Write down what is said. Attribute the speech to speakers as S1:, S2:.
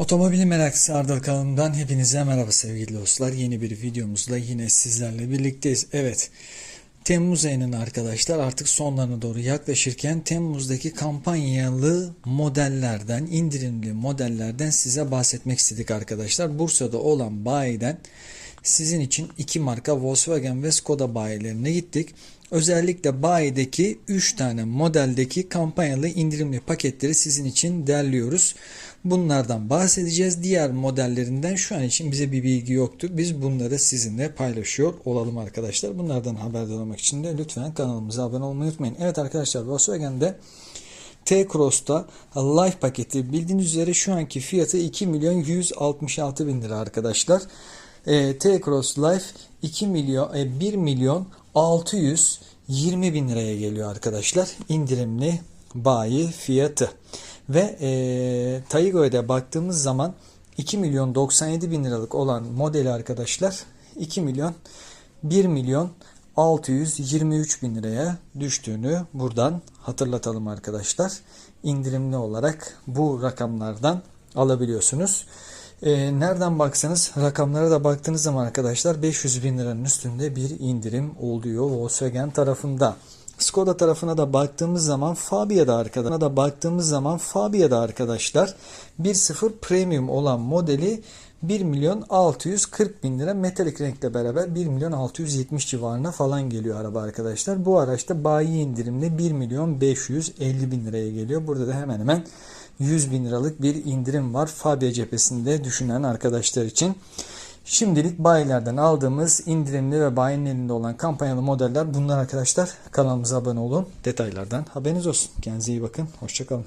S1: Otomobil meraklısı Ardal kanalımdan hepinize merhaba sevgili dostlar. Yeni bir videomuzla yine sizlerle birlikteyiz. Evet, Temmuz ayının arkadaşlar artık sonlarına doğru yaklaşırken Temmuz'daki kampanyalı modellerden, indirimli modellerden size bahsetmek istedik arkadaşlar. Bursa'da olan bayiden sizin için iki marka Volkswagen ve Skoda bayilerine gittik. Özellikle bayideki 3 tane modeldeki kampanyalı indirimli paketleri sizin için derliyoruz. Bunlardan bahsedeceğiz. Diğer modellerinden şu an için bize bir bilgi yoktu. Biz bunları sizinle paylaşıyor olalım arkadaşlar. Bunlardan haberdar olmak için de lütfen kanalımıza abone olmayı unutmayın. Evet arkadaşlar Volkswagen'de T-Cross'ta Life paketi bildiğiniz üzere şu anki fiyatı 2 milyon 166 bin lira arkadaşlar. E, T-Cross Life 2 milyon e, 1 milyon 620 bin liraya geliyor arkadaşlar. İndirimli bayi fiyatı. Ve e, Taygo'ya baktığımız zaman 2 milyon 97 bin liralık olan modeli arkadaşlar 2 milyon 1 milyon 623 bin liraya düştüğünü buradan hatırlatalım arkadaşlar. İndirimli olarak bu rakamlardan alabiliyorsunuz. E, nereden baksanız rakamlara da baktığınız zaman arkadaşlar 500 bin liranın üstünde bir indirim oluyor Volkswagen tarafında. Skoda tarafına da baktığımız zaman Fabia'da arkadaşlar da baktığımız zaman Fabia'da arkadaşlar 1.0 premium olan modeli 1 milyon 640 bin lira metalik renkle beraber 1 milyon 670 civarına falan geliyor araba arkadaşlar. Bu araçta bayi indirimle 1 milyon 550 bin liraya geliyor. Burada da hemen hemen 100 bin liralık bir indirim var Fabia cephesinde düşünen arkadaşlar için. Şimdilik bayilerden aldığımız indirimli ve bayinin elinde olan kampanyalı modeller bunlar arkadaşlar. Kanalımıza abone olun. Detaylardan haberiniz olsun. Kendinize iyi bakın. Hoşçakalın.